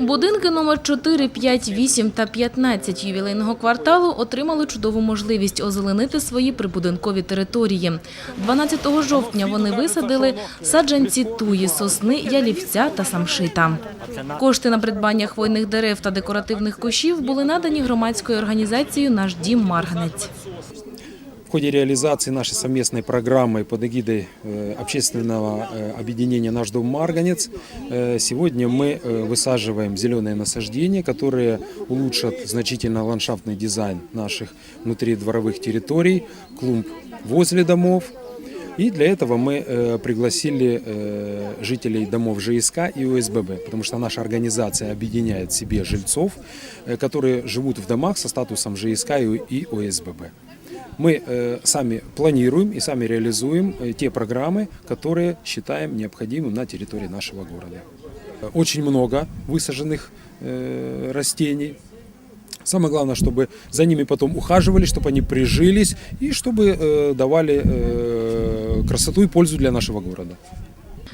Будинки номер 4, 5, 8 та 15 ювілейного кварталу отримали чудову можливість озеленити свої прибудинкові території. 12 жовтня вони висадили саджанці туї, сосни, ялівця та самшита. Кошти на придбання хвойних дерев та декоративних кущів були надані громадською організацією «Наш дім Марганець». В ходе реализации нашей совместной программы под эгидой э, общественного э, объединения «Наш дом Марганец» э, сегодня мы высаживаем зеленые насаждения, которые улучшат значительно ландшафтный дизайн наших внутридворовых территорий, клумб возле домов. И для этого мы пригласили жителей домов ЖСК и ОСББ, потому что наша организация объединяет в себе жильцов, которые живут в домах со статусом ЖСК и ОСББ. Мы э, сами планируем и сами реализуем э, те программы, которые считаем необходимым на территории нашего города. Очень много высаженных э, растений. Самое главное, чтобы за ними потом ухаживали, чтобы они прижились и чтобы э, давали э, красоту и пользу для нашего города.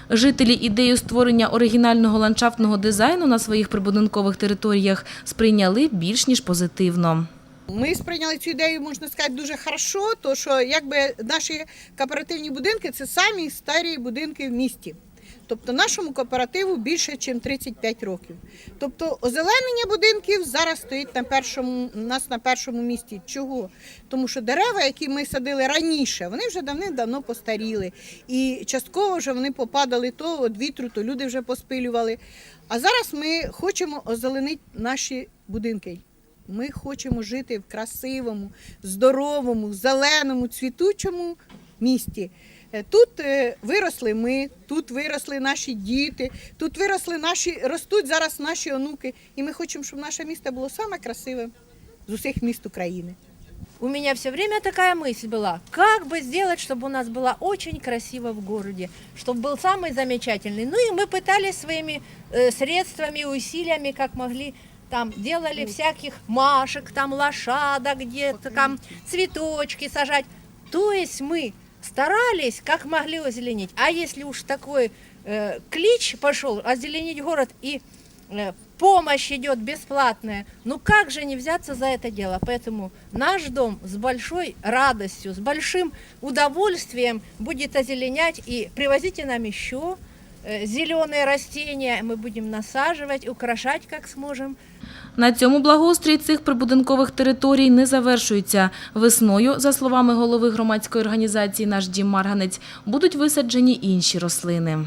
Жителі ідею створення оригінального ландшафтного дизайну на своїх прибудинкових територіях сприйняли більш ніж позитивно. Ми сприйняли цю ідею, можна сказати, дуже хорошо, то що якби наші кооперативні будинки це самі старі будинки в місті. Тобто нашому кооперативу більше, ніж 35 років. Тобто озеленення будинків зараз стоїть на першому, нас на першому місці. Чого? Тому що дерева, які ми садили раніше, вони вже давним-давно постаріли. І частково вже вони попадали то від вітру, то люди вже поспилювали. А зараз ми хочемо озеленити наші будинки. Ми хочемо жити в красивому, здоровому, зеленому, цвітучому місті. Е, Тут е, виросли ми, тут виросли наші діти, тут виросли наші, ростуть зараз наші онуки. І ми хочемо, щоб наше місто було саме красиве з усіх міст України. У меня все время такая мысль была, как бы сделать, чтобы у нас было очень красиво в городе, чтобы был самый замечательный. Ну и мы пытались своими э, средствами, усилиями, как могли, там делали всяких машек, там лошадок где-то, там цветочки сажать. То есть мы старались, как могли озеленить. А если уж такой э, клич пошел, озеленить город и э, помощь идет бесплатная. Ну как же не взяться за это дело? Поэтому наш дом с большой радостью, с большим удовольствием будет озеленять и привозите нам еще зеленые растения. Мы будем насаживать, украшать как сможем. На цьому благоустрій цих прибудинкових територій не завершується. Весною, за словами голови громадської організації «Наш дім Марганець», будуть висаджені інші рослини.